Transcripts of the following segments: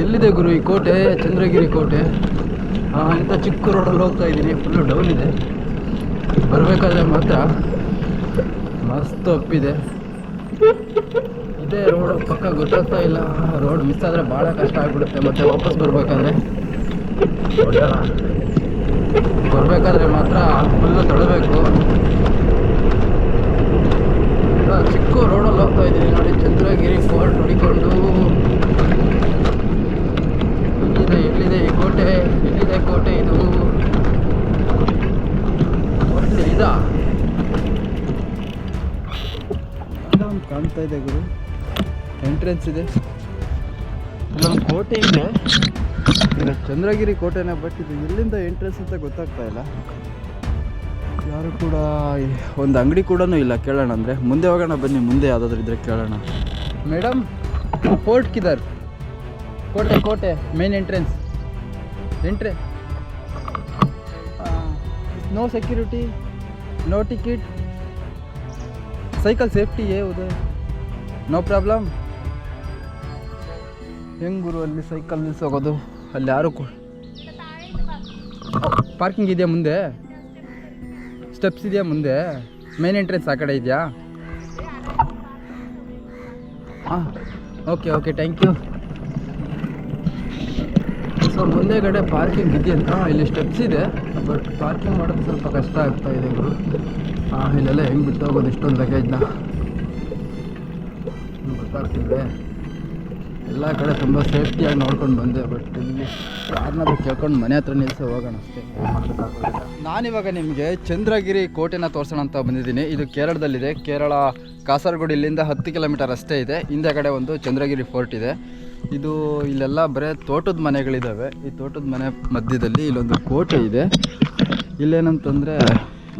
ಎಲ್ಲಿದೆ ಗುರು ಈ ಕೋಟೆ? ಚಂದ್ರಗಿರಿ ಕೋಟೆ. ಇಂಥ ಚಿಕ್ಕ ರೋಡಲ್ಲಿ ಹೋಗ್ತಾ ಇದ್ದೀನಿ. ಫುಲ್ಲು ಡೌನ್ ಇದೆ. ಬರಬೇಕಾದ್ರೆ ಮಾತ್ರ ಮಸ್ತ್ ಒಪ್ಪಿದೆ. ಇದೇ ರೋಡ್ ಪಕ್ಕ ಗೊತ್ತಾಗ್ತಾ ಇಲ್ಲ. ರೋಡ್ ಮಿಸ್ ಆದರೆ ಭಾಳ ಕಷ್ಟ ಆಗ್ಬಿಡುತ್ತೆ. ಮತ್ತೆ ವಾಪಸ್ ಬರಬೇಕಾದ್ರೆ. ಬರಬೇಕಾದ್ರೆ ಮಾತ್ರ ಫುಲ್ಲು ತೊಳಬೇಕು ಚಿಕ್ಕ ರೋಡಲ್ಲಿ ಹೋಗ್ತಾ ಇದ್ದೀನಿ ನೋಡಿ. ಚಂದ್ರಗಿರಿ ಫೋರ್ಟ್ ನೋಡಿಕೊಂಡು ಎಲ್ಲಿದೆ ಎಲ್ಲಿದೆ ಈ ಕೋಟೆ ಎಲ್ಲಿದೆ ಕೋಟೆ ಇದು. ಕೋಟೆ ಇದಾ? ಒಂದು ಕಾಣ್ತಾ ಇದೆ ಗುರು. ಎಂಟ್ರೆನ್ಸ್ ಇದೆ. ಇಲ್ಲೊಂದು ಕೋಟೆ ಇದೆ. ಈಗ ಚಂದ್ರಗಿರಿ ಕೋಟೆನ ಬಟ್ ಇದು ಎಲ್ಲಿಂದ ಎಂಟ್ರೆನ್ಸ್ ಅಂತ ಗೊತ್ತಾಗ್ತಾ ಇಲ್ಲ. ಯಾರು ಕೂಡ ಒಂದು ಅಂಗಡಿ ಕೂಡ ಇಲ್ಲ ಕೇಳೋಣ ಅಂದರೆ. ಮುಂದೆ ಹೋಗೋಣ ಬನ್ನಿ ಮುಂದೆ ಯಾವುದಾದ್ರೂ ಇದ್ರೆ ಕೇಳೋಣ. ಮೇಡಮ್ ಫೋರ್ಟ್ ಕಿದರ್ ಕೋಟೆ ಕೋಟೆ main entrance ಎಂಟ್ರೆ no security no ticket cycle safety ಏ ಉದಯ್ ನೋ ಪ್ರಾಬ್ಲಮ್ ಹೆಂಗ್ ಗುರು ಅಲ್ಲಿ ಸೈಕಲ್ ನಿಲ್ಸೋಗೋದು? ಅಲ್ಲಿ ಯಾರು ಕೊ ಪಾರ್ಕಿಂಗ್ ಇದೆಯಾ ಮುಂದೆ? ಸ್ಟೆಪ್ಸ್ ಇದೆಯಾ ಮುಂದೆ? ಮೇನ್ ಎಂಟ್ರೆನ್ಸ್ ಆ ಕಡೆ ಇದೆಯಾ? ಹಾಂ okay okay thank you so ಮುಂದೆಗಡೆ parking ಇದೆಯಂತ ಇಲ್ಲಿ ಸ್ಟೆಪ್ಸ್ ಇದೆ. ಬಟ್ ಪಾರ್ಕಿಂಗ್ ಮಾಡೋದು ಸ್ವಲ್ಪ ಕಷ್ಟ ಆಗ್ತಾ ಇದೆ ಗುರು. ಹಾಂ ಇಲ್ಲೆಲ್ಲ ಹೆಂಗೆ ಬಿಟ್ಟು ಹೋಗೋದು ಇಷ್ಟೊಂದು ಲಗೇಜ್ನ ಗೊತ್ತಾಗ್ತಿದೆ. ಎಲ್ಲ ಕಡೆ ತುಂಬ ಸೇಫ್ಟಿಯಾಗಿ ನೋಡ್ಕೊಂಡು ಬಂದೆ ಬಟ್ ಇಲ್ಲಿ ಯಾರನ್ನಾದ್ರೂ ಕೇಳ್ಕೊಂಡು ಮನೆ ಹತ್ರ ನಿಲ್ಸಿ ಹೋಗೋಣ ಅಷ್ಟೇ. ನಾನಿವಾಗ ನಿಮಗೆ ಚಂದ್ರಗಿರಿ ಕೋಟೆನ ತೋರಿಸೋಣ ಅಂತ ಬಂದಿದ್ದೀನಿ. ಇದು ಕೇರಳದಲ್ಲಿದೆ. ಕೇರಳ ಕಾಸರಗೋಡು ಇಲ್ಲಿಂದ ಹತ್ತು ಕಿಲೋಮೀಟರ್ ಅಷ್ಟೇ ಇದೆ. ಹಿಂದೆ ಕಡೆ ಒಂದು ಚಂದ್ರಗಿರಿ ಫೋರ್ಟ್ ಇದೆ. ಇದು ಇಲ್ಲೆಲ್ಲ ಬರೀ ತೋಟದ ಮನೆಗಳಿದ್ದಾವೆ ಈ ತೋಟದ ಮನೆ ಮಧ್ಯದಲ್ಲಿ ಇಲ್ಲೊಂದು ಕೋಟೆ ಇದೆ. ಇಲ್ಲೇನಂತಂದರೆ,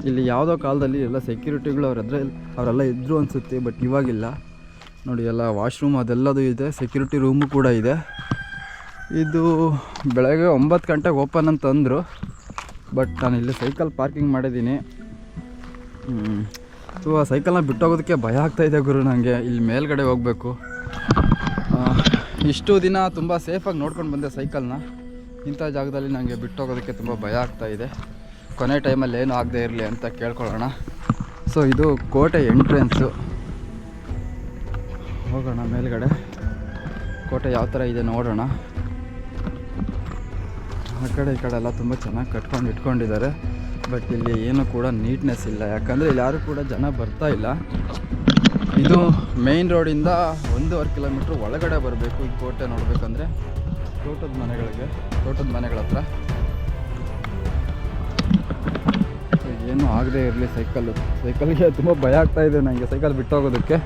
ಇಲ್ಲಿ ಯಾವುದೋ ಕಾಲದಲ್ಲಿ ಎಲ್ಲ ಸೆಕ್ಯೂರಿಟಿಗಳು ಅವ್ರ ಎದುರು ಅವರೆಲ್ಲ ಇದ್ದರು ಅನಿಸುತ್ತೆ ಬಟ್ ಇವಾಗಿಲ್ಲ. ನೋಡಿ, ಎಲ್ಲ ವಾಶ್ರೂಮ್ ಅದೆಲ್ಲದು ಇದೆ. ಸೆಕ್ಯೂರಿಟಿ ರೂಮು ಕೂಡ ಇದೆ. ಇದು ಬೆಳಗ್ಗೆ ಒಂಬತ್ತು ಗಂಟೆಗೆ ಓಪನ್ ಅಂತ ಅಂದರು. ಬಟ್ ನಾನು ಇಲ್ಲಿ ಸೈಕಲ್ ಪಾರ್ಕಿಂಗ್ ಮಾಡಿದ್ದೀನಿ. ಸೊ ಆ ಸೈಕಲ್ನ ಬಿಟ್ಟೋಗೋದಕ್ಕೆ ಭಯ ಆಗ್ತಾಯಿದೆ ಗುರು ನನಗೆ ಇಲ್ಲಿ ಮೇಲ್ಗಡೆ ಹೋಗಬೇಕು. ಇಷ್ಟು ದಿನ ತುಂಬ ಸೇಫಾಗಿ ನೋಡ್ಕೊಂಡು ಬಂದೆ ಸೈಕಲ್ನ ಇಂಥ ಜಾಗದಲ್ಲಿ ನನಗೆ ಬಿಟ್ಟೋಗೋದಕ್ಕೆ ತುಂಬ ಭಯ ಆಗ್ತಾ ಇದೆ. ಕೊನೆ ಟೈಮಲ್ಲಿ ಏನೂ ಆಗದೆ ಇರಲಿ ಅಂತ ಕೇಳ್ಕೊಳ್ಳೋಣ. ಸೊ ಇದು ಕೋಟೆ ಎಂಟ್ರೆನ್ಸು ಹೋಗೋಣ ಮೇಲ್ಗಡೆ. ಕೋಟೆ ಯಾವ ಥರ ಇದೆ ನೋಡೋಣ. ಆ ಕಡೆ ಈ ಕಡೆ ಎಲ್ಲ ತುಂಬ ಚೆನ್ನಾಗಿ ಕಟ್ಕೊಂಡು ಇಟ್ಕೊಂಡಿದ್ದಾರೆ. ಬಟ್ ಇಲ್ಲಿ ಏನೂ ಕೂಡ ನೀಟ್ನೆಸ್ ಇಲ್ಲ. ಯಾಕಂದರೆ ಇಲ್ಲಿ ಯಾರು ಕೂಡ ಜನ ಬರ್ತಾ ಇಲ್ಲ. ಇದು ಮೇನ್ ರೋಡಿಂದ ಒಂದೂವರೆ ಕಿಲೋಮೀಟ್ರ್ ಒಳಗಡೆ ಬರಬೇಕು ಈ ಕೋಟೆ ನೋಡಬೇಕಂದ್ರೆ. ತೋಟದ ಮನೆಗಳಿಗೆ ತೋಟದ ಮನೆಗಳ ಹತ್ರ. ಏನು ಆಗದೆ ಇರಲಿ ಸೈಕಲ್ಲು ಸೈಕಲ್ಗೆ ತುಂಬ ಭಯ ಆಗ್ತಾ ಇದೆ ನನಗೆ ಸೈಕಲ್ ಬಿಟ್ಟೋಗೋದಕ್ಕೆ.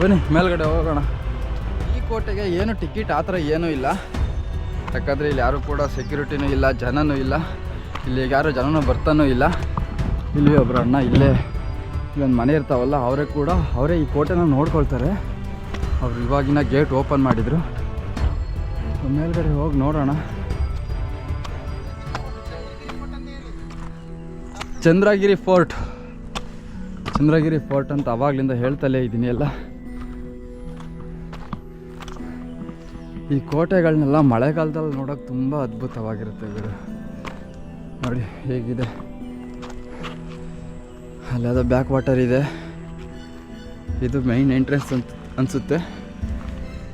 ಬನ್ನಿ ಮೇಲ್ಗಡೆ ಹೋಗೋಣ. ಈ ಕೋಟೆಗೆ ಏನು ಟಿಕೆಟ್ ಆ ಥರ ಏನೂ ಇಲ್ಲ. ಯಾಕಂದರೆ ಇಲ್ಲಿ ಯಾರು ಕೂಡ ಸೆಕ್ಯೂರಿಟಿನೂ ಇಲ್ಲ ಜನನೂ ಇಲ್ಲ. ಇಲ್ಲಿ ಯಾರು ಜನನೂ ಬರ್ತಾನೂ ಇಲ್ಲ. ಇಲ್ಲಿ ಒಬ್ಬರು ಅಣ್ಣ ಇಲ್ಲೇ ಇಲ್ಲೊಂದು ಮನೆ ಇರ್ತಾವಲ್ಲ, ಅವರೇ ಕೂಡ ಅವರೇ ಈ ಕೋಟೆನ ನೋಡ್ಕೊಳ್ತಾರೆ. ಅವ್ರು ಇವಾಗಿನ ಗೇಟ್ ಓಪನ್ ಮಾಡಿದರು. ಮೇಲ್ಗಡೆ ಹೋಗಿ ನೋಡೋಣ. ಚಂದ್ರಗಿರಿ ಫೋರ್ಟ್. ಚಂದ್ರಗಿರಿ ಫೋರ್ಟ್ ಅಂತ ಅವಾಗಲಿಂದ ಹೇಳ್ತಲೇ ಇದ್ದೀನಿ ಎಲ್ಲ. ಈ ಕೋಟೆಗಳನ್ನೆಲ್ಲ ಮಳೆಗಾಲದಲ್ಲಿ ನೋಡೋಕೆ ತುಂಬ ಅದ್ಭುತವಾಗಿರುತ್ತೆ ಇವರು ನೋಡಿ, ಹೇಗಿದೆ. ಅಲ್ಲೆಲ್ಲ ಬ್ಯಾಕ್ ವಾಟರ್ ಇದೆ. ಇದು ಮೈನ್ ಎಂಟ್ರೆನ್ಸ್ ಅಂತ ಅನಿಸುತ್ತೆ.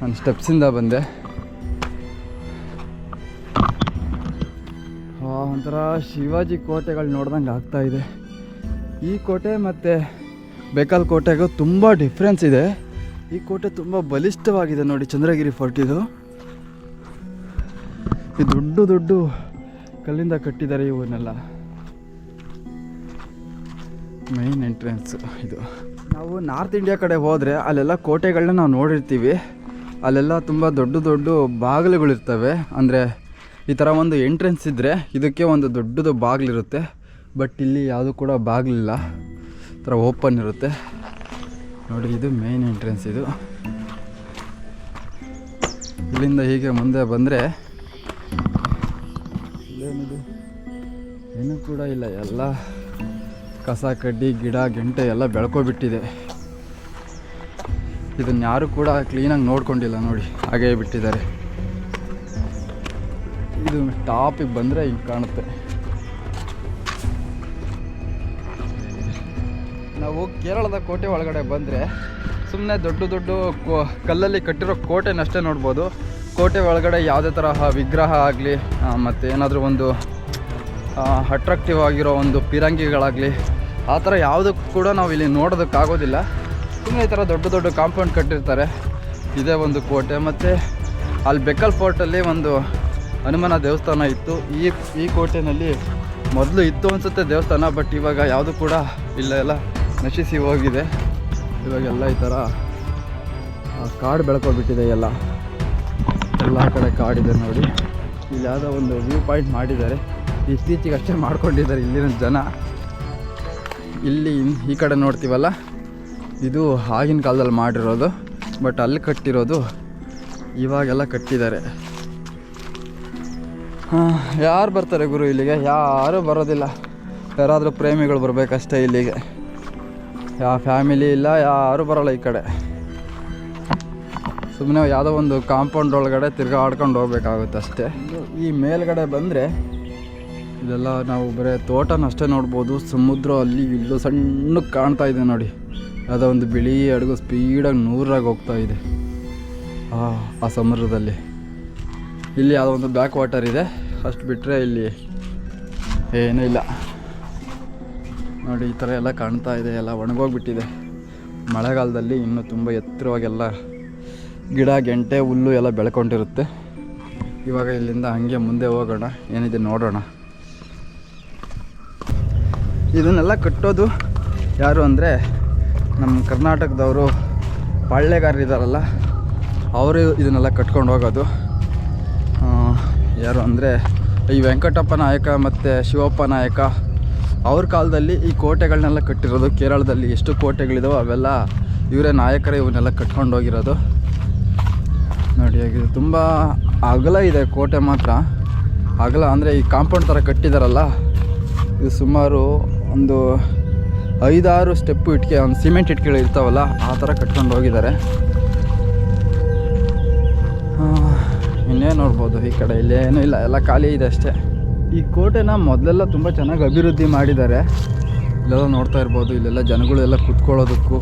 ನಾನು ಸ್ಟೆಪ್ಸಿಂದ ಬಂದೆ. ಒಂಥರ ಶಿವಾಜಿ ಕೋಟೆಗಳು ನೋಡ್ದಂಗೆ ಆಗ್ತಾ ಇದೆ. ಈ ಕೋಟೆ ಮತ್ತು ಬೇಕಲ್ ಕೋಟೆಗೂ ತುಂಬ ಡಿಫ್ರೆನ್ಸ್ ಇದೆ. ಈ ಕೋಟೆ ತುಂಬ ಬಲಿಷ್ಠವಾಗಿದೆ ನೋಡಿ ಚಂದ್ರಗಿರಿ ಫೋರ್ಟ್ ಇದು. ಈ ದೊಡ್ಡ ದೊಡ್ಡ ಕಲ್ಲಿಂದ ಕಟ್ಟಿದ್ದಾರೆ ಇವನ್ನೆಲ್ಲ. ಮೈನ್ ಎಂಟ್ರೆನ್ಸ್ ಇದು. ನಾವು ನಾರ್ತ್ ಇಂಡಿಯಾ ಕಡೆ ಹೋದರೆ ಅಲ್ಲೆಲ್ಲ ಕೋಟೆಗಳನ್ನ ನಾವು ನೋಡಿರ್ತೀವಿ. ಅಲ್ಲೆಲ್ಲ ತುಂಬ ದೊಡ್ಡ ದೊಡ್ಡ ಬಾಗಿಲುಗಳಿರ್ತವೆ. ಅಂದರೆ ಈ ಥರ ಒಂದು ಎಂಟ್ರೆನ್ಸ್ ಇದ್ದರೆ ಇದಕ್ಕೆ ಒಂದು ದೊಡ್ಡದು ಬಾಗಿಲಿರುತ್ತೆ. ಬಟ್ ಇಲ್ಲಿ ಯಾವುದು ಕೂಡ ಬಾಗಿಲಿಲ್ಲ. ಈ ಥರ ಓಪನ್ ಇರುತ್ತೆ. ನೋಡಿ ಇದು ಮೇನ್ ಎಂಟ್ರೆನ್ಸ್ ಇದು. ಇಲ್ಲಿಂದ ಹೀಗೆ ಮುಂದೆ ಬಂದರೆ ಏನು ಏನೂ ಕೂಡ ಇಲ್ಲ ಎಲ್ಲ ಕಸ, ಕಡ್ಡಿ, ಗಿಡ, ಗೆಂಟೆ ಎಲ್ಲ ಬೆಳ್ಕೊಬಿಟ್ಟಿದೆ. ಇದನ್ನ ಯಾರು ಕೂಡ ಕ್ಲೀನಾಗಿ ನೋಡ್ಕೊಂಡಿಲ್ಲ ನೋಡಿ, ಹಾಗೇ ಬಿಟ್ಟಿದ್ದಾರೆ. ಇದು ಟಾಪಿಗೆ ಬಂದರೆ ಹಿಂಗೆ ಕಾಣುತ್ತೆ. ನಾವು ಕೇರಳದ ಕೋಟೆ ಒಳಗಡೆ ಬಂದರೆ ಸುಮ್ಮನೆ ದೊಡ್ಡ ದೊಡ್ಡ ಕೋ, ಕಲ್ಲಲ್ಲಿ ಕಟ್ಟಿರೋ ಕೋಟೆನಷ್ಟೇ ನೋಡ್ಬೋದು. ಕೋಟೆ ಒಳಗಡೆ ಯಾವುದೇ ತರಹ ವಿಗ್ರಹ ಆಗಲಿ ಮತ್ತು ಏನಾದರೂ ಒಂದು ಅಟ್ರಾಕ್ಟಿವ್ ಆಗಿರೋ ಒಂದು ಪಿರಂಗಿಗಳಾಗಲಿ, ಆ ಥರ ಯಾವುದಕ್ಕೂ ಕೂಡ ನಾವು ಇಲ್ಲಿ ನೋಡೋದಕ್ಕಾಗೋದಿಲ್ಲ. ಸುಮ್ಮನೆ ಈ ಥರ ದೊಡ್ಡ ದೊಡ್ಡ ಕಾಂಪೌಂಡ್ ಕಟ್ಟಿರ್ತಾರೆ. ಇದೇ ಒಂದು ಕೋಟೆ ಮತ್ತು ಅಲ್ಲಿ ಬೆಕ್ಕಲ್ ಫೋರ್ಟಲ್ಲಿ ಒಂದು ಹನುಮನ ದೇವಸ್ಥಾನ ಇತ್ತು. ಈ ಈ ಕೋಟೆನಲ್ಲಿ ಮೊದಲು ಇತ್ತು ಅನಿಸುತ್ತೆ ದೇವಸ್ಥಾನ ಬಟ್ ಇವಾಗ ಯಾವುದು ಕೂಡ ಇಲ್ಲ, ಎಲ್ಲ ನಶಿಸಿ ಹೋಗಿದೆ. ಇವಾಗೆಲ್ಲ ಈ ಥರ ಕಾಡು ಬೆಳ್ಕೊಬಿಟ್ಟಿದೆ ಎಲ್ಲ. ಎಲ್ಲ ಕಡೆ ಕಾಡಿದೆ ನೋಡಿ. ಇಲ್ಲಿ ಯಾವುದೋ ಒಂದು ವ್ಯೂ ಪಾಯಿಂಟ್ ಮಾಡಿದ್ದಾರೆ. ಇತ್ತೀಚೆಗೆ ಅಷ್ಟೇ ಮಾಡ್ಕೊಂಡಿದ್ದಾರೆ ಇಲ್ಲಿನ ಜನ. ಇಲ್ಲಿ ಈ ಕಡೆ ನೋಡ್ತೀವಲ್ಲ, ಇದು ಆಗಿನ ಕಾಲದಲ್ಲಿ ಮಾಡಿರೋದು ಬಟ್ ಅಲ್ಲಿ ಕಟ್ಟಿರೋದು ಇವಾಗೆಲ್ಲ ಕಟ್ಟಿದ್ದಾರೆ. ಹಾಂ, ಯಾರು ಬರ್ತಾರೆ ಗುರು ಇಲ್ಲಿಗೆ? ಯಾರೂ ಬರೋದಿಲ್ಲ. ಯಾರಾದರೂ ಪ್ರೇಮಿಗಳು ಬರಬೇಕಷ್ಟೇ ಇಲ್ಲಿಗೆ. ಯಾವ ಫ್ಯಾಮಿಲಿ ಇಲ್ಲ, ಯಾರೂ ಬರೋಲ್ಲ ಈ ಕಡೆ. ಸುಮ್ಮನೆ ಯಾವುದೋ ಒಂದು ಕಾಂಪೌಂಡ್ ಒಳಗಡೆ ತಿರ್ಗಾಡ್ಕೊಂಡು ಹೋಗ್ಬೇಕಾಗುತ್ತೆ ಅಷ್ಟೇ. ಈ ಮೇಲ್ಗಡೆ ಬಂದರೆ ಇದೆಲ್ಲ ನಾವು ಬರೀ ತೋಟನ ಅಷ್ಟೇ ನೋಡ್ಬೋದು. ಸಮುದ್ರ ಅಲ್ಲಿ ಇಲ್ಲೂ ಸಣ್ಣ ಕಾಣ್ತಾ ಇದೆ ನೋಡಿ. ಯಾವುದೋ ಒಂದು ಬಿಳಿ ಅಡುಗೆ ಸ್ಪೀಡಾಗಿ ನೂರಾಗಿ ಹೋಗ್ತಾ ಇದೆ. ಆ ಆ ಸಮುದ್ರದಲ್ಲಿ. ಇಲ್ಲಿ ಯಾವುದೋ ಒಂದು ಬ್ಯಾಕ್ ವಾಟರ್ ಇದೆ. ಅಷ್ಟು ಬಿಟ್ಟರೆ ಇಲ್ಲಿ ಏನೂ ಇಲ್ಲ. ನೋಡಿ, ಈ ಥರ ಎಲ್ಲ ಕಾಣ್ತಾ ಇದೆ, ಎಲ್ಲ ಒಣಗೋಗ್ಬಿಟ್ಟಿದೆ. ಮಳೆಗಾಲದಲ್ಲಿ ಇನ್ನೂ ತುಂಬ ಎತ್ತರವಾಗೆಲ್ಲ ಗಿಡ, ಗೆಂಟೆ, ಹುಲ್ಲು ಎಲ್ಲ ಬೆಳ್ಕೊಂಡಿರುತ್ತೆ. ಇವಾಗ ಇಲ್ಲಿಂದ ಹಾಗೆ ಮುಂದೆ ಹೋಗೋಣ. ಏನಿದೆ ನೋಡೋಣ. ಇದನ್ನೆಲ್ಲ ಕಟ್ಟೋದು ಯಾರು ಅಂದರೆ ನಮ್ಮ ಕರ್ನಾಟಕದವರು ಪಾಳ್ಯಗಾರರಿದ್ದಾರಲ್ಲ ಅವರು ಇದನ್ನೆಲ್ಲ ಕಟ್ಕೊಂಡು ಹೋಗೋದು. ಯಾರು ಅಂದರೆ ಈ ವೆಂಕಟಪ್ಪ ನಾಯಕ ಮತ್ತು ಶಿವಪ್ಪ ನಾಯಕ, ಅವ್ರ ಕಾಲದಲ್ಲಿ ಈ ಕೋಟೆಗಳನ್ನೆಲ್ಲ ಕಟ್ಟಿರೋದು, ಕೇರಳದಲ್ಲಿ ಎಷ್ಟು ಕೋಟೆಗಳಿದಾವೋ ಅವೆಲ್ಲ ಇವರೇ ನಾಯಕರೇ ಇವನ್ನೆಲ್ಲ ಕಟ್ಕೊಂಡು ಹೋಗಿರೋದು. ನೋಡಿ ಆಗಿದೆ ತುಂಬ ಅಗಲ ಇದೆ ಕೋಟೆ ಮಾತ್ರ. ಅಗಲ ಅಂದರೆ ಈ ಕಾಂಪೌಂಡ್ ಥರ ಕಟ್ಟಿದಾರಲ್ಲ, ಇದು ಸುಮಾರು ಒಂದು ಐದಾರು ಸ್ಟೆಪ್ಪು ಇಟ್ಕೆ, ಒಂದು ಸಿಮೆಂಟ್ ಇಟ್ಕೆಗಳು ಇರ್ತಾವಲ್ಲ, ಆ ಥರ ಕಟ್ಕೊಂಡು ಹೋಗಿದ್ದಾರೆ. ಇನ್ನೇ ನೋಡ್ಬೋದು ಈ ಕಡೆ, ಇಲ್ಲೇನೂ ಇಲ್ಲ, ಎಲ್ಲ ಖಾಲಿ ಇದೆ ಅಷ್ಟೇ. ಈ ಕೋಟೆನ ಮೊದಲೆಲ್ಲ ತುಂಬ ಚೆನ್ನಾಗಿ ಅಭಿವೃದ್ಧಿ ಮಾಡಿದ್ದಾರೆ. ಇಲ್ಲೆಲ್ಲ ನೋಡ್ತಾ ಇರ್ಬೋದು, ಇಲ್ಲೆಲ್ಲ ಜನಗಳೆಲ್ಲ ಕುತ್ಕೊಳ್ಳೋದಕ್ಕೂ.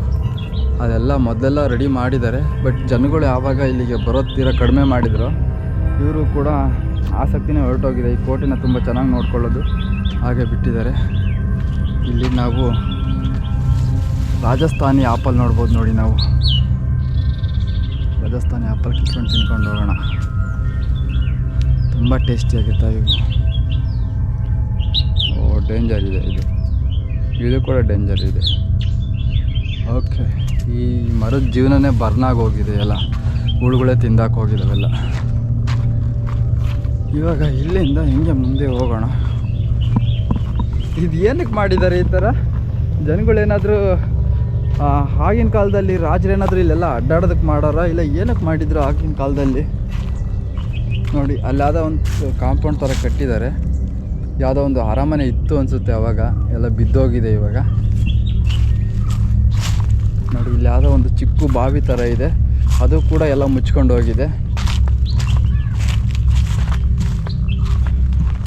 ಅದೆಲ್ಲ ಮೊದಲೆಲ್ಲ ರೆಡಿ ಮಾಡಿದ್ದಾರೆ, ಬಟ್ ಜನಗಳು ಯಾವಾಗ ಇಲ್ಲಿಗೆ ಬರೋತ್ತೀರ ಕಡಿಮೆ ಮಾಡಿದ್ರು. ಇವರು ಕೂಡ ಆಸಕ್ತಿನೇ ಹೊರಟೋಗಿದೆ, ಈ ಕೋಟೆನ ತುಂಬ ಚೆನ್ನಾಗಿ ನೋಡ್ಕೊಳ್ಳೋದು. ಹಾಗೆ ಬಿಟ್ಟಿದ್ದಾರೆ. ಇಲ್ಲಿ ನಾವು ರಾಜಸ್ಥಾನಿ ಆಪಲ್ ನೋಡ್ಬೋದು ನೋಡಿ ನಾವು. ರಾಜಸ್ಥಾನಿ ಆಪಲ್ ಕಿತ್ಕೊಂಡು ತಿನ್ಕೊಂಡು ಹೋಗೋಣ. ತುಂಬ ಟೇಸ್ಟಿಯಾಗಿರ್ತವೆ ಇವು ಓ ಡೇಂಜರ್ ಇದೆ ಇದು. ಇದು ಕೂಡ ಡೇಂಜರ್ ಇದೆ. ಓಕೆ ಈ ಮರದ ಜೀವನನೇ ಬರ್ನಾಗಿ ಹೋಗಿದೆ ಎಲ್ಲ. ಹುಳುಗಳೇ ತಿಂದಾಕ ಹೋಗಿದಾವೆಲ್ಲ. ಇವಾಗ ಇಲ್ಲಿಂದ ಹಿಂಗೆ ಮುಂದೆ ಹೋಗೋಣ. ಇದು ಏನಕ್ಕೆ ಮಾಡಿದ್ದಾರೆ ಈ ಥರ? ಜನಗಳೇನಾದರೂ ಆಗಿನ ಕಾಲದಲ್ಲಿ ರಾಜರೇನಾದರೂ ಇಲ್ಲೆಲ್ಲ ಅಡ್ಡಾಡೋದಕ್ಕೆ ಮಾಡೋರ? ಇಲ್ಲ ಏನಕ್ಕೆ ಮಾಡಿದ್ರು ಆಗಿನ ಕಾಲದಲ್ಲಿ? ನೋಡಿ, ಅಲ್ಲಾದ ಒಂದು ಕಾಂಪೌಂಡ್ ಥರ ಕಟ್ಟಿದ್ದಾರೆ. ಯಾವುದೋ ಒಂದು ಅರಮನೆ ಇತ್ತು ಅನಿಸುತ್ತೆ ಅವಾಗ. ಎಲ್ಲ ಬಿದ್ದೋಗಿದೆ ಇವಾಗ. ನೋಡಿ ಇಲ್ಲಿ ಯಾವುದೋ ಒಂದು ಚಿಕ್ಕ ಬಾವಿ ಥರ ಇದೆ. ಅದು ಕೂಡ ಎಲ್ಲ ಮುಚ್ಕೊಂಡು ಹೋಗಿದೆ.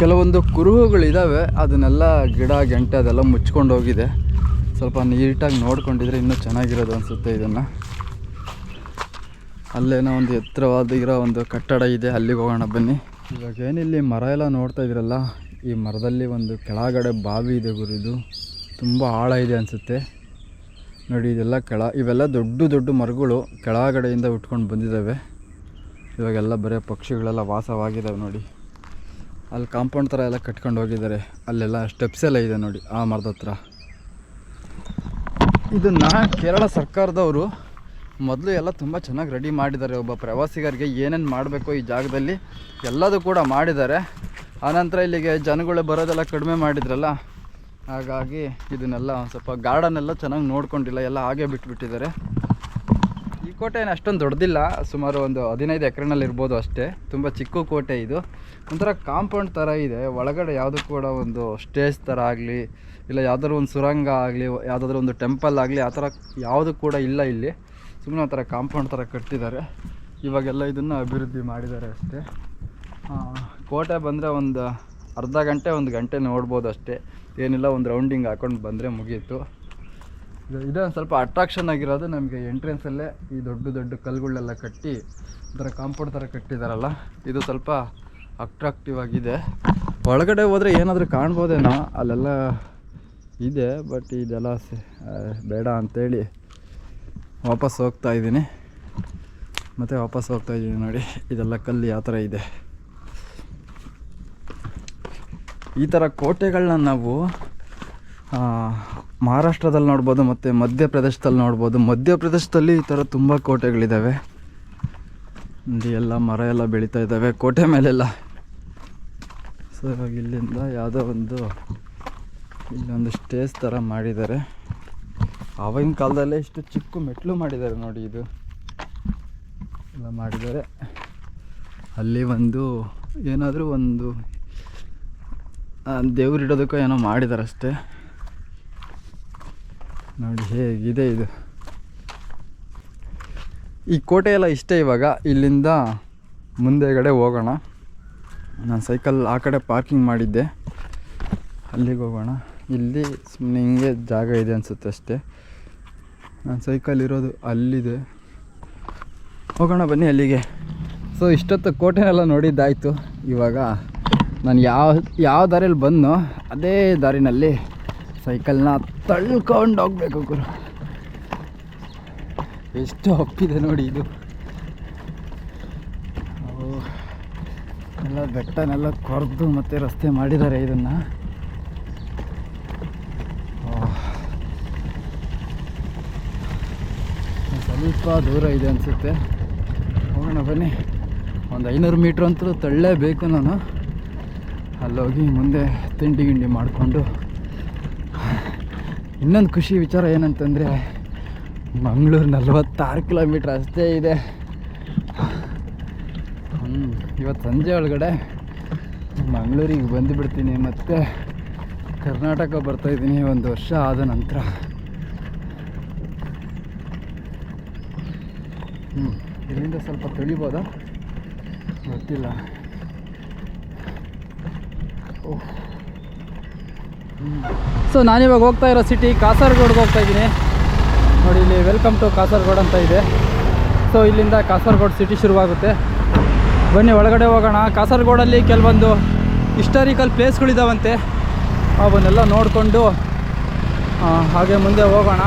ಕೆಲವೊಂದು ಕುರುಹುಗಳಿದ್ದಾವೆ ಅದನ್ನೆಲ್ಲ ಗಿಡ, ಗೆಂಟೆ ಅದೆಲ್ಲ ಮುಚ್ಕೊಂಡು ಹೋಗಿದೆ. ಸ್ವಲ್ಪ ನೀಟಾಗಿ ನೋಡ್ಕೊಂಡಿದ್ರೆ ಇನ್ನೂ ಚೆನ್ನಾಗಿರೋದು ಅನಿಸುತ್ತೆ ಇದನ್ನು. ಅಲ್ಲೇನೋ ಒಂದು ಎತ್ತರವಾದ ಇರೋ ಒಂದು ಕಟ್ಟಡ ಇದೆ. ಅಲ್ಲಿಗೆ ಹೋಗೋಣ ಬನ್ನಿ. ಇವಾಗ ಏನಿಲ್ಲಿ ಮರ ಎಲ್ಲ ನೋಡ್ತಾ ಇದ್ರಲ್ಲ, ಈ ಮರದಲ್ಲಿ ಒಂದು ಕೆಳಗಡೆ ಬಾವಿ ಇದೆ ಗುರಿದು ತುಂಬ ಆಳ ಇದೆ ಅನಿಸುತ್ತೆ. ನೋಡಿ, ಇದೆಲ್ಲ ಕೆಳ, ಇವೆಲ್ಲ ದೊಡ್ಡ ದೊಡ್ಡ ಮರಗಳು ಕೆಳಗಡೆಯಿಂದ ಉಟ್ಕೊಂಡು ಬಂದಿದ್ದಾವೆ. ಇವಾಗೆಲ್ಲ ಬರೀ ಪಕ್ಷಿಗಳೆಲ್ಲ ವಾಸವಾಗಿದ್ದಾವೆ ನೋಡಿ. ಅಲ್ಲಿ ಕಾಂಪೌಂಡ್ ಥರ ಎಲ್ಲ ಕಟ್ಕೊಂಡು ಹೋಗಿದ್ದಾರೆ. ಅಲ್ಲೆಲ್ಲ ಸ್ಟೆಪ್ಸ್ ಎಲ್ಲ ಇದೆ ನೋಡಿ, ಆ ಮರದ ಹತ್ರ. ಇದನ್ನು ಕೇರಳ ಸರ್ಕಾರದವರು ಮೊದಲು ಎಲ್ಲ ತುಂಬ ಚೆನ್ನಾಗಿ ರೆಡಿ ಮಾಡಿದ್ದಾರೆ. ಒಬ್ಬ ಪ್ರವಾಸಿಗರಿಗೆ ಏನೇನು ಮಾಡಬೇಕು ಈ ಜಾಗದಲ್ಲಿ ಎಲ್ಲದೂ ಕೂಡ ಮಾಡಿದ್ದಾರೆ. ಆನಂತರ ಇಲ್ಲಿಗೆ ಜನಗಳು ಬರೋದೆಲ್ಲ ಕಡಿಮೆ ಮಾಡಿದ್ರಲ್ಲ, ಹಾಗಾಗಿ ಇದನ್ನೆಲ್ಲ ಸ್ವಲ್ಪ ಗಾರ್ಡನ್ ಎಲ್ಲ ಚೆನ್ನಾಗಿ ನೋಡ್ಕೊಂಡಿಲ್ಲ, ಎಲ್ಲ ಹಾಗೆ ಬಿಟ್ಬಿಟ್ಟಿದ್ದಾರೆ. ಕೋಟೆ ಏನು ಅಷ್ಟೊಂದು ದೊಡ್ಡದಿಲ್ಲ ಸುಮಾರು ಒಂದು ಹದಿನೈದು ಎಕರೆನಲ್ಲಿ ಇರ್ಬೋದು ಅಷ್ಟೇ. ತುಂಬ ಚಿಕ್ಕ ಕೋಟೆ ಇದು. ಒಂಥರ ಕಾಂಪೌಂಡ್ ಥರ ಇದೆ. ಒಳಗಡೆ ಯಾವುದು ಕೂಡ ಒಂದು ಸ್ಟೇಜ್ ಥರ ಆಗಲಿ ಇಲ್ಲ ಯಾವುದಾದ್ರು ಒಂದು ಸುರಂಗ ಆಗಲಿ ಯಾವುದಾದ್ರೂ ಒಂದು ಟೆಂಪಲ್ ಆಗಲಿ ಆ ಥರ ಯಾವುದು ಕೂಡ ಇಲ್ಲ ಇಲ್ಲಿ. ಸುಮ್ಮನೆ ಒಂಥರ ಕಾಂಪೌಂಡ್ ಥರ ಕಟ್ಟಿದ್ದಾರೆ. ಇವಾಗೆಲ್ಲ ಇದನ್ನು ಅಭಿವೃದ್ಧಿ ಮಾಡಿದ್ದಾರೆ ಅಷ್ಟೇ. ಆ, ಕೋಟೆ ಬಂದರೆ ಒಂದು ಅರ್ಧ ಗಂಟೆ ಒಂದು ಗಂಟೆ ನೋಡ್ಬೋದು ಅಷ್ಟೇ. ಏನಿಲ್ಲ ಒಂದು ರೌಂಡಿಂಗ್ ಹಾಕೊಂಡು ಬಂದರೆ ಮುಗೀತು. ಇದು ಇದೇ ಒಂದು ಸ್ವಲ್ಪ ಅಟ್ರಾಕ್ಷನ್ ಆಗಿರೋದು ನಮಗೆ ಎಂಟ್ರೆನ್ಸಲ್ಲೇ ಈ ದೊಡ್ಡ ದೊಡ್ಡ ಕಲ್ಲುಗಳೆಲ್ಲ ಕಟ್ಟಿ, ಒಂಥರ ಕಾಂಪೌಂಡ್ ಥರ ಕಟ್ಟಿದಾರಲ್ಲ, ಇದು ಸ್ವಲ್ಪ ಅಟ್ರಾಕ್ಟಿವ್ ಆಗಿದೆ. ಒಳಗಡೆ ಹೋದರೆ ಏನಾದರೂ ಕಾಣ್ಬೋದೇನೋ, ಅಲ್ಲೆಲ್ಲ ಇದೆ ಬಟ್ ಇದೆಲ್ಲ ಬೇಡ ಅಂಥೇಳಿ ವಾಪಸ್ ಹೋಗ್ತಾ ಇದ್ದೀನಿ. ಮತ್ತು ವಾಪಸ್ ಹೋಗ್ತಾ ಇದ್ದೀನಿ ನೋಡಿ, ಇದೆಲ್ಲ ಕಲ್ಲು ಯಾವ ಥರ ಇದೆ. ಈ ಥರ ಕೋಟೆಗಳನ್ನ ನಾವು ಮಹಾರಾಷ್ಟ್ರದಲ್ಲಿ ನೋಡ್ಬೋದು ಮತ್ತು ಮಧ್ಯಪ್ರದೇಶದಲ್ಲಿ ನೋಡ್ಬೋದು. ಮಧ್ಯಪ್ರದೇಶದಲ್ಲಿ ಈ ಥರ ತುಂಬ ಕೋಟೆಗಳಿದ್ದಾವೆ. ಇಲ್ಲಿ ಎಲ್ಲ ಮರ ಎಲ್ಲ ಬೆಳೀತಾ ಇದ್ದಾವೆ. ಕೋಟೆ ಮೇಲೆಲ್ಲ. ಸೊ ಇವಾಗ ಇಲ್ಲಿಂದ ಯಾವುದೋ ಒಂದು, ಇಲ್ಲೊಂದು ಸ್ಟೇಜ್ ಥರ ಮಾಡಿದ್ದಾರೆ. ಆವಾಗಿನ ಕಾಲದಲ್ಲೇ ಇಷ್ಟು ಚಿಕ್ಕ ಮೆಟ್ಲು ಮಾಡಿದ್ದಾರೆ ನೋಡಿ ಇದು. ಎಲ್ಲ ಮಾಡಿದ್ದಾರೆ. ಅಲ್ಲಿ ಒಂದು, ಏನಾದರೂ ಒಂದು ದೇವ್ರು ಇಡೋದಕ್ಕೋ ಏನೋ ಮಾಡಿದ್ದಾರೆ ಅಷ್ಟೇ. ನೋಡಿ, ಹೇಗಿದೆ ಇದು? ಈ ಕೋಟೆ ಎಲ್ಲ ಇಷ್ಟೇ ಇವಾಗ. ಇಲ್ಲಿಂದ ಮುಂದೆಗಡೆ ಹೋಗೋಣ. ನಾನು ಸೈಕಲ್ ಆ ಕಡೆ ಪಾರ್ಕಿಂಗ್ ಮಾಡಿದ್ದೆ. ಅಲ್ಲಿಗೆ ಹೋಗೋಣ. ಇಲ್ಲಿ ಸುಮ್ಮನೆ ಹಿಂಗೆ ಜಾಗ ಇದೆ ಅನಿಸುತ್ತೆ ಅಷ್ಟೇ. ನಾನು ಸೈಕಲ್ ಇರೋದು ಅಲ್ಲಿದೆ. ಹೋಗೋಣ ಬನ್ನಿ ಅಲ್ಲಿಗೆ. ಸೊ ಇಷ್ಟೊತ್ತು ಕೋಟೆನೆಲ್ಲ ನೋಡಿದ್ದಾಯಿತು. ಇವಾಗ ನಾನು ಯಾವ ಯಾವ ದಾರಿಯಲ್ಲಿ ಬಂದು ಅದೇ ದಾರಿನಲ್ಲಿ ಸೈಕಲ್ನ ತಳ್ಕೊಂಡು ಹೋಗ್ಬೇಕು ಗುರು. ಎಷ್ಟು ಅಪ್ಪಿದೆ ನೋಡಿ ಇದು. ಎಲ್ಲ ಬೆಟ್ಟನೆಲ್ಲ ಕೊರೆದು ಮತ್ತೆ ರಸ್ತೆ ಮಾಡಿದ್ದಾರೆ ಇದನ್ನು. ಸ್ವಲ್ಪ ದೂರ ಇದೆ ಅನಿಸುತ್ತೆ. ಹೋಗೋಣ, ಬನ್ನಿ. ಒಂದು ಐನೂರು ಮೀಟ್ರ್ ಅಂತೂ ತಳ್ಳೇಬೇಕು ನಾನು. ಅಲ್ಲೋಗಿ ಮುಂದೆ ತಿಂಡಿ ಗಿಂಡಿ ಮಾಡಿಕೊಂಡು ಇನ್ನೊಂದು ಖುಷಿ ವಿಚಾರ ಏನಂತಂದರೆ ಮಂಗಳೂರು ನಲ್ವತ್ತಾರು ಕಿಲೋಮೀಟ್ರ್ ಅಷ್ಟೇ ಇದೆ. ಹ್ಞೂ ಇವತ್ತು ಸಂಜೆ ಒಳಗಡೆ ಮಂಗಳೂರಿಗೆ ಬಂದುಬಿಡ್ತೀನಿ ಮತ್ತು ಕರ್ನಾಟಕ ಬರ್ತಾಯಿದ್ದೀನಿ ಒಂದು ವರ್ಷ ಆದ ನಂತರ. ಹ್ಞೂ ಇಲ್ಲಿಂದ ಸ್ವಲ್ಪ ತಿಳಿಬೋದಾ? ಗೊತ್ತಿಲ್ಲ. ಸೊ ನಾನಿವಾಗ ಹೋಗ್ತಾ ಇರೋ ಸಿಟಿ ಕಾಸರಗೋಡ್ಗೆ ಹೋಗ್ತಾ ಇದ್ದೀನಿ. ನೋಡಿ, ಇಲ್ಲಿ ವೆಲ್ಕಮ್ ಟು ಕಾಸರಗೋಡ್ ಅಂತ ಇದೆ. ಸೊ ಇಲ್ಲಿಂದ ಕಾಸರಗೋಡ್ ಸಿಟಿ ಶುರುವಾಗುತ್ತೆ. ಬನ್ನಿ, ಒಳಗಡೆ ಹೋಗೋಣ. ಕಾಸರಗೋಡಲ್ಲಿ ಕೆಲವೊಂದು ಹಿಸ್ಟಾರಿಕಲ್ ಪ್ಲೇಸ್ಗಳಿದ್ದಾವಂತೆ ಅವನ್ನೆಲ್ಲ ನೋಡಿಕೊಂಡು ಹಾಗೆ ಮುಂದೆ ಹೋಗೋಣ.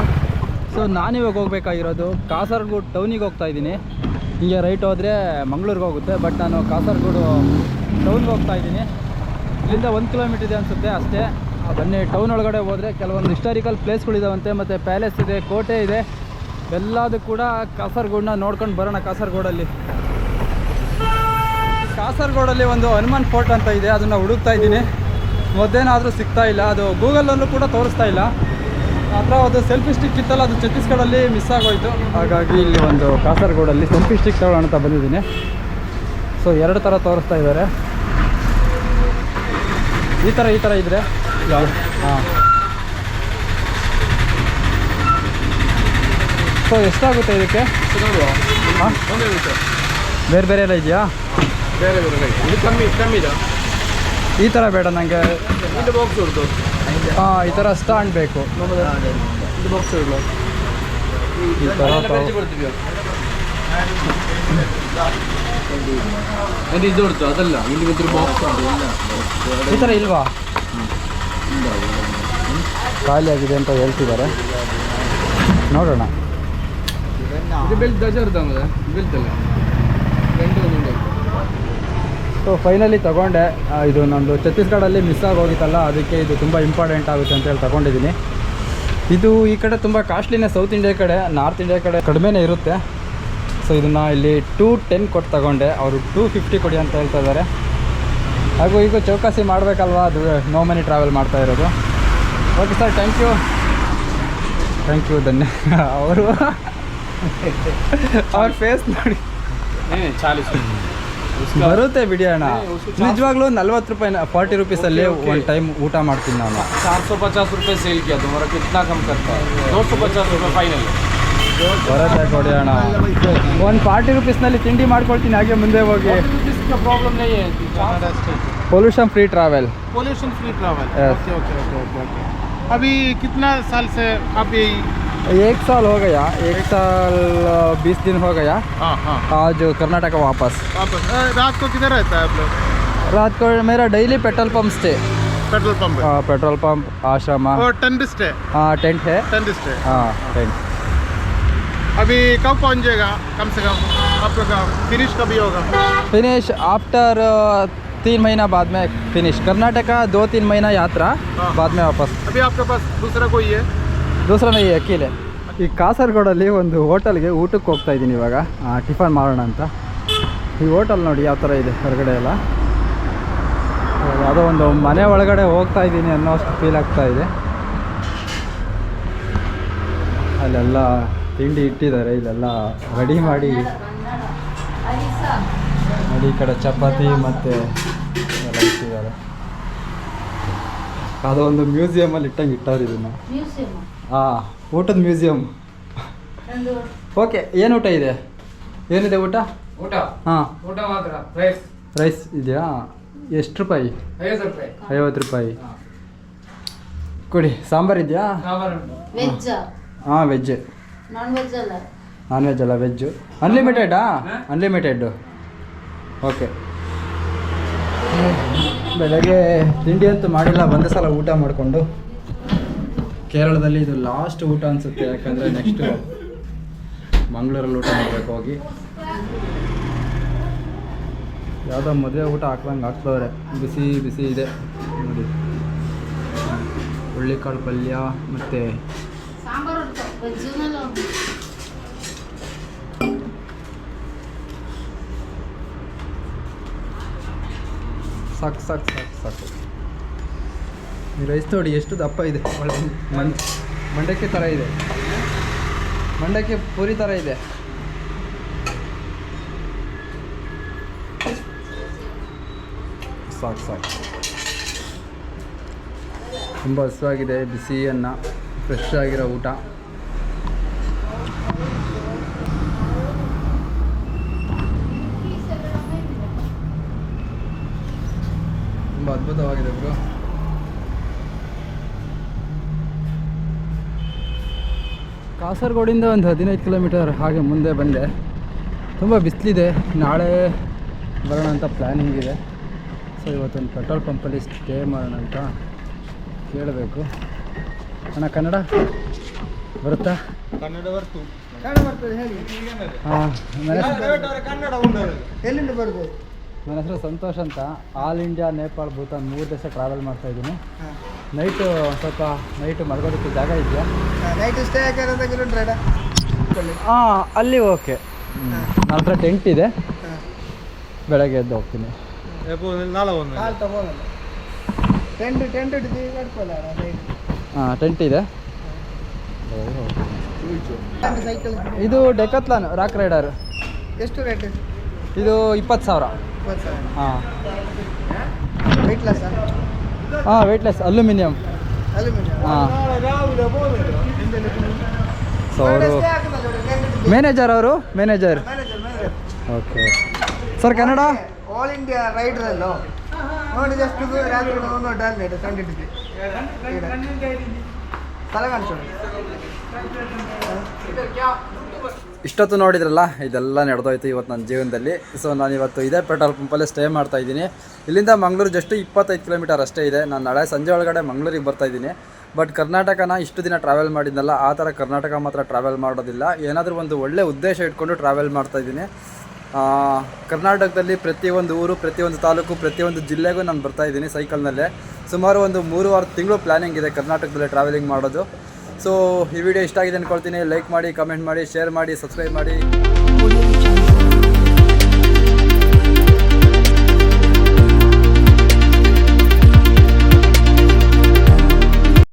ಸೊ ನಾನಿವಾಗ ಹೋಗ್ಬೇಕಾಗಿರೋದು ಕಾಸರಗೋಡು ಟೌನಿಗೆ ಹೋಗ್ತಾ ಇದ್ದೀನಿ. ಹೀಗೆ ರೈಟ್ ಹೋದರೆ ಮಂಗಳೂರಿಗೆ ಹೋಗುತ್ತೆ. ಬಟ್ ನಾನು ಕಾಸರಗೋಡು ಟೌನ್ಗೆ ಹೋಗ್ತಾ ಇದ್ದೀನಿ. ಇಲ್ಲಿಂದ ಒಂದು ಕಿಲೋಮೀಟ್ರ್ ಇದೆ ಅನಿಸುತ್ತೆ ಅಷ್ಟೇ. ಬನ್ನಿ ಟೌನ್ ಒಳಗಡೆ ಹೋದರೆ ಕೆಲವೊಂದು ಹಿಸ್ಟಾರಿಕಲ್ ಪ್ಲೇಸ್ಗಳಿದಾವಂತೆ ಮತ್ತು ಪ್ಯಾಲೇಸ್ ಇದೆ, ಕೋಟೆ ಇದೆ. ಎಲ್ಲದೂ ಕೂಡ ಕಾಸರಗೋಡನ್ನ ನೋಡ್ಕೊಂಡು ಬರೋಣ ಕಾಸರಗೋಡಲ್ಲಿ. ಕಾಸರಗೋಡಲ್ಲಿ ಒಂದು ಹನುಮಾನ್ ಫೋರ್ಟ್ ಅಂತ ಇದೆ, ಅದನ್ನು ಹುಡುಕ್ತಾ ಇದ್ದೀನಿ. ಮೊದ್ದೇನಾದರೂ ಸಿಗ್ತಾ ಇಲ್ಲ, ಅದು ಗೂಗಲಲ್ಲೂ ಕೂಡ ತೋರಿಸ್ತಾ ಇಲ್ಲ. ಅಥವಾ ಅದು ಸೆಲ್ಫಿ ಸ್ಟಿಕ್ ಇತ್ತಲ್ಲ, ಅದು ಛತ್ತೀಸ್ಗಢಲ್ಲಿ ಮಿಸ್ ಆಗೋಯಿತು. ಹಾಗಾಗಿ ಇಲ್ಲಿ ಒಂದು ಕಾಸರಗೋಡಲ್ಲಿ ಸೆಲ್ಫಿ ಸ್ಟಿಕ್ ತಗೊಳ್ಳೋಣ ಅಂತ ಬಂದಿದ್ದೀನಿ. ಸೊ ಎರಡು ಥರ ತೋರಿಸ್ತಾ ಇದ್ದಾರೆ. ಈ ಥರ ಈ ಥರ ಇದ್ರೆ. ಹಾಂ ಸೊ ಎಷ್ಟಾಗುತ್ತೆ ಇದಕ್ಕೆ? ಹಾಂ? ಬೇರೆ ಬೇರೆ ಎಲ್ಲ ಇದೆಯಾ? ಬೇರೆ ಬೇರೆ ಇದು. ಕಮ್ಮಿ ಕಮ್ಮಿ ಇದೆ. ಈ ಥರ ಬೇಡ ನನಗೆ ಇದು ಬಾಕ್ಸ್ ಉರ್ದು ಹಾಂ ಈ ಥರ ಸ್ಟ್ಯಾಂಡ್ ಬೇಕು. ಇದು ಬಾಕ್ಸ್ ಈ ಥರ ಇದು ಉರ್ದು ಅದಲ್ಲ. ಇಲ್ಲಿ ಬಾಕ್ಸ್ ಉಂಟು ಇಲ್ಲ. ಈ ಥರ ಇಲ್ವಾ? ಖಾಲಿ ಆಗಿದೆ ಅಂತ ಹೇಳ್ತಿದ್ದಾರೆ. ನೋಡೋಣ. ಸೊ ಫೈನಲಿ ತಗೊಂಡೆ. ಇದು ನಂದು ಛತ್ತೀಸ್ಗಢಲ್ಲಿ ಮಿಸ್ ಆಗೋಗಿತ್ತಲ್ಲ ಅದಕ್ಕೆ ಇದು ತುಂಬ ಇಂಪಾರ್ಟೆಂಟ್ ಆಗುತ್ತೆ ಅಂತ ಹೇಳಿ ತಗೊಂಡಿದ್ದೀನಿ. ಇದು ಈ ಕಡೆ ತುಂಬ ಕಾಸ್ಟ್ಲಿನೇ ಸೌತ್ ಇಂಡಿಯಾ ಕಡೆ ನಾರ್ತ್ ಇಂಡಿಯಾ ಕಡೆ ಕಡಿಮೆನೇ ಇರುತ್ತೆ. ಸೊ ಇದನ್ನು ಇಲ್ಲಿ ಟೂ ಟೆನ್ ಕೊಟ್ಟು ತಗೊಂಡೆ. ಅವರು ಟೂ ಫಿಫ್ಟಿ ಕೊಡಿ ಅಂತ ಹೇಳ್ತಾ ಇದ್ದಾರೆ. ಹಾಗೂ ಈಗ ಚೌಕಾಸಿ ಮಾಡಬೇಕಲ್ವಾ? ಅದು ನೋ ಮನಿ ಟ್ರಾವೆಲ್ ಮಾಡ್ತಾ ಇರೋದು. okay sir thank you thank you ಧನ್ಯ ಅವರು ಅವ್ರ ಫೇಸ್ ನೋಡಿ ಚಾಲಿಸ್ ಬರುತ್ತೆ ಬಿಡಿ ಅಣ್ಣ ನಿಜವಾಗ್ಲೂ ನಲ್ವತ್ತು ರೂಪಾಯಿ ಫಾರ್ಟಿ ರುಪೀಸಲ್ಲಿ ಒಂದು ಟೈಮ್ ಊಟ ಮಾಡ್ತೀನಿ ನಾನು चार सौ पचास रुपये सेल किया तुम्हारा कितना कम करता है दो सौ पचास रुपये फाइनल ಬರುತ್ತೆ ಕೊಡಿ ಅಣ್ಣ ಒಂದು ಫಾರ್ಟಿ ರುಪೀಸ್ನಲ್ಲಿ ತಿಂಡಿ ಮಾಡ್ಕೊಳ್ತೀನಿ ಹಾಗೆ ಮುಂದೆ ಹೋಗಿ का प्रॉब्लम नहीं है Canada state pollution free travel pollution free अभी कितना साल से आप यही? एक साल हो गया। एक साल बीस दिन हो गया। हाँ हाँ। आज कर्नाटक वापस। वापस। रात को किधर रहता है आप लोग? रात को मेरा daily petrol pump stay petrol pump हाँ? पेट्रोल पंप आश्रम। और टेंट स्टे हाँ टेंट है। टेंट स्टे हाँ टेंट अभी कब पहुँच जाएगा कम से कम आपका फिनिश कभी होगा? फिनिश आफ्टर तीन महीना बाद में फिनिश कर्नाटका दो तीन महीना यात्रा हाँ। बाद में वापस अभी आपके पास दूसरा कोई है ದೂಸರ ನೈ ಅಕ್ಕಿಲೆ ಈ ಕಾಸರಗೋಡಲ್ಲಿ ಒಂದು ಹೋಟೆಲ್ಗೆ ಊಟಕ್ಕೆ ಹೋಗ್ತಾ ಇದ್ದೀನಿ ಇವಾಗ ಟಿಫನ್ ಮಾಡೋಣ ಅಂತ ಈ ಹೋಟೆಲ್ ನೋಡಿ ಯಾವ ಥರ ಇದೆ ಹೊರಗಡೆ ಎಲ್ಲ ಯಾವುದೋ ಒಂದು ಮನೆ ಒಳಗಡೆ ಹೋಗ್ತಾ ಇದ್ದೀನಿ ಅನ್ನೋ ಅಷ್ಟು ಫೀಲ್ ಆಗ್ತಾ ಇದೆ ಅಲ್ಲೆಲ್ಲ ತಿಂಡಿ ಇಟ್ಟಿದ್ದಾರೆ ಇಲ್ಲೆಲ್ಲ ರೆಡಿ ಮಾಡಿ ನೋಡಿ ಈ ಕಡೆ ಚಪಾತಿ ಮತ್ತು ಎಲ್ಲ ಇಟ್ಟಿದ್ದಾರೆ. ಅಲ್ಲಿ ಒಂದು ಮ್ಯೂಸಿಯಮಲ್ಲಿ ಇಟ್ಟಂಗೆ ಇಟ್ಟವ್ರು ಇದನ್ನು. ಮ್ಯೂಸಿಯಂ? ಹಾಂ ಊಟದ ಮ್ಯೂಸಿಯಂ. ಓಕೆ ಏನು ಊಟ ಇದೆ? ಏನಿದೆ ಊಟ? ಊಟ? ಹಾಂ. ಊಟ ಮಾತ್ರ ರೈಸ್. ರೈಸ್ ಇದೆಯಾ? ಎಷ್ಟು ರೂಪಾಯಿ? ಐವತ್ತು ರೂಪಾಯಿ. ಐವತ್ತು ರೂಪಾಯಿ. ಕೊಡಿ ಸಾಂಬಾರು ಇದೆಯಾ? ಹಾ ವೆಜ್ ನಾನ್ ವೆಜ್ ಅಲ್ಲ ನಾನ್ ವೆಜ್ ಅಲ್ಲ ವೆಜ್ಜು ಅನ್ಲಿಮಿಟೆಡಾ ಅನ್ಲಿಮಿಟೆಡ್ಡು ಓಕೆ. ಬೆಳಗ್ಗೆ ತಿಂಡಿ ಅಂತೂ ಮಾಡಿಲ್ಲ ಒಂದೇ ಸಲ ಊಟ ಮಾಡಿಕೊಂಡು. ಕೇರಳದಲ್ಲಿ ಇದು ಲಾಸ್ಟ್ ಊಟ ಅನಿಸುತ್ತೆ, ಯಾಕಂದರೆ ನೆಕ್ಸ್ಟು ಮಂಗಳೂರಲ್ಲಿ ಊಟ ಮಾಡಬೇಕು ಹೋಗಿ. ಯಾವುದೋ ಮದುವೆ ಊಟ ಹಾಕ್ದಂಗೆ ಹಾಕ್ತವ್ರೆ ಬಿಸಿ ಬಿಸಿ ಇದೆ. ನೋಡಿ. ಹುಳ್ಳಿಕಾಳು ಪಲ್ಯ ಮತ್ತು ಸಾಂಬಾರು ಉಂಟು ವೆಜ್ನಲ್ಲಿ ಉಂಟು ಸಾಕು ಸಾಕು ಸಾಕು ಸಾಕು. ರೈಸ್ ನೋಡಿ ಎಷ್ಟು ದಪ್ಪ ಇದೆ. ಮಂಡಕ್ಕಿ ಥರ ಇದೆ. ಮಂಡಕ್ಕಿ ಪೂರಿ ಥರ ಇದೆ. ಸಾಕು ಸಾಕು. ತುಂಬ ಹಸುವಾಗಿದೆ ಬಿಸಿ ಅನ್ನ ಫ್ರೆಶ್ ಆಗಿರೋ ಊಟ ತುಂಬ ಅದ್ಭುತವಾಗಿದೆ ಬ್ರೋ ಕಾಸರಗೋಡಿಂದ ಒಂದು ಹದಿನೈದು ಕಿಲೋಮೀಟರ್ ಹಾಗೆ ಮುಂದೆ ಬಂದೆ. ತುಂಬ ಬಿಸಿಲಿದೆ. ನಾಳೆ ಬರೋಣ ಅಂತ ಪ್ಲ್ಯಾನಿಂಗ್ ಇದೆ. ಸೊ ಇವತ್ತೊಂದು ಪೆಟ್ರೋಲ್ ಪಂಪಲ್ಲಿ ಸ್ಟೇ ಮಾಡೋಣ ಅಂತ ಕೇಳಬೇಕು. ಅಣ್ಣ ಕನ್ನಡ ಬರುತ್ತಾ? ಕನ್ನಡ ಬರ್ತು ಹಾಂ ಎಲ್ಲಿಂದ ಬರ್ಬೋದು? ನನ್ನ ಹೆಸರು ಸಂತೋಷ್ ಅಂತ. ಆಲ್ ಇಂಡಿಯಾ ನೇಪಾಳ್ ಭೂತಾನ್ ಮೂರು ದಿವಸ ಟ್ರಾವೆಲ್ ಮಾಡ್ತಾ ಇದ್ದೀನಿ. ನೈಟು ಸ್ವಲ್ಪ ನೈಟು ಮಲಗೋದಕ್ಕೆ ಜಾಗ ಇದೆಯಾ? ನೈಟ್ ಸ್ಟೇ ಹಾಂ ಅಲ್ಲಿ ಓಕೆ ನನ್ನ ಹತ್ರ ಟೆಂಟ್ ಇದೆ. ಬೆಳಗ್ಗೆ ಎದ್ದು ಹೋಗ್ತೀನಿ. ಹಾಂ ಟೆಂಟ್ ಇದೆ. ಸೈಕಲ್ ಇದು ಡೆಕತ್ಲಾನ್ ರಾಕ್ ರೈಡರ್ ಎಷ್ಟು ರೇಟ್ ಇದು ಇಪ್ಪತ್ತು ಸಾವಿರ. ಇಪ್ಪತ್ತು ಸಾವಿರ. ಹಾಂ. ವೆಯ್ಟ್ ಲಾಸ್ ಹಾಂ ವೆಯ್ಟ್ಲೆಸ್ ಅಲ್ಯೂಮಿನಿಯಂ. ಅಲ್ಯೂಮಿನಿಯಂ. ಹಾಂ. ಸೊ ಅವರು ಮ್ಯಾನೇಜರ್ ಅವರು? Manager okay sir Kannada all India rider ಅಲ್ಲೋ? ನೋಡಿ ಜಸ್ಟ್ ರಾತ್ರಿ ಒಂದು ಡಾಲ್ ಕಂಡಿಟ್ಟಿದ್ದೆ ತಲೆ ಕಾಣಿಸೋಣ ಇಷ್ಟೊತ್ತು ನೋಡಿದ್ರಲ್ಲ, ಇದೆಲ್ಲ ನಡೆದೋಯ್ತು ಇವತ್ತು ನನ್ನ ಜೀವನದಲ್ಲಿ. ಸೊ ನಾನು ಇವತ್ತು ಇದೇ ಪೆಟ್ರೋಲ್ ಪಂಪಲ್ಲೇ ಸ್ಟೇ ಮಾಡ್ತಾ ಇದ್ದೀನಿ. ಇಲ್ಲಿಂದ ಮಂಗಳೂರು ಜಸ್ಟ್ ಇಪ್ಪತ್ತೈದು ಕಿಲೋಮೀಟರ್ ಅಷ್ಟೇ ಇದೆ. ನಾನು ನಾಳೆ ಸಂಜೆ ಒಳಗಡೆ ಮಂಗಳೂರಿಗೆ ಬರ್ತಾ ಇದ್ದೀನಿ. ಬಟ್ ಕರ್ನಾಟಕನ ಇಷ್ಟು ದಿನ ಟ್ರಾವೆಲ್ ಮಾಡಿದ್ನಲ್ಲ, ಆ ಥರ ಕರ್ನಾಟಕ ಮಾತ್ರ ಟ್ರಾವೆಲ್ ಮಾಡೋದಿಲ್ಲ. ಏನಾದರೂ ಒಂದು ಒಳ್ಳೆ ಉದ್ದೇಶ ಇಟ್ಕೊಂಡು ಟ್ರಾವೆಲ್ ಮಾಡ್ತಾ ಇದ್ದೀನಿ. ಕರ್ನಾಟಕದಲ್ಲಿ ಪ್ರತಿಯೊಂದು ಊರು, ಪ್ರತಿಯೊಂದು ತಾಲೂಕು, ಪ್ರತಿಯೊಂದು ಜಿಲ್ಲೆಗೂ ನಾನು ಬರ್ತಾ ಇದ್ದೀನಿ ಸೈಕಲ್ನಲ್ಲೇ ಸುಮಾರು ಒಂದು ಮೂರುವಾರ ತಿಂಗಳು ಪ್ಲ್ಯಾನಿಂಗ್ ಇದೆ ಕರ್ನಾಟಕದಲ್ಲಿ ಟ್ರಾವೆಲಿಂಗ್ ಮಾಡೋದು. ಸೊ ಈ ವಿಡಿಯೋ ಇಷ್ಟ ಆಗಿದೆ ಅಂದ್ಕೊಳ್ತೀನಿ ಲೈಕ್ ಮಾಡಿ ಕಮೆಂಟ್ ಮಾಡಿ ಶೇರ್ ಮಾಡಿ ಸಬ್ಸ್ಕ್ರೈಬ್ ಮಾಡಿ.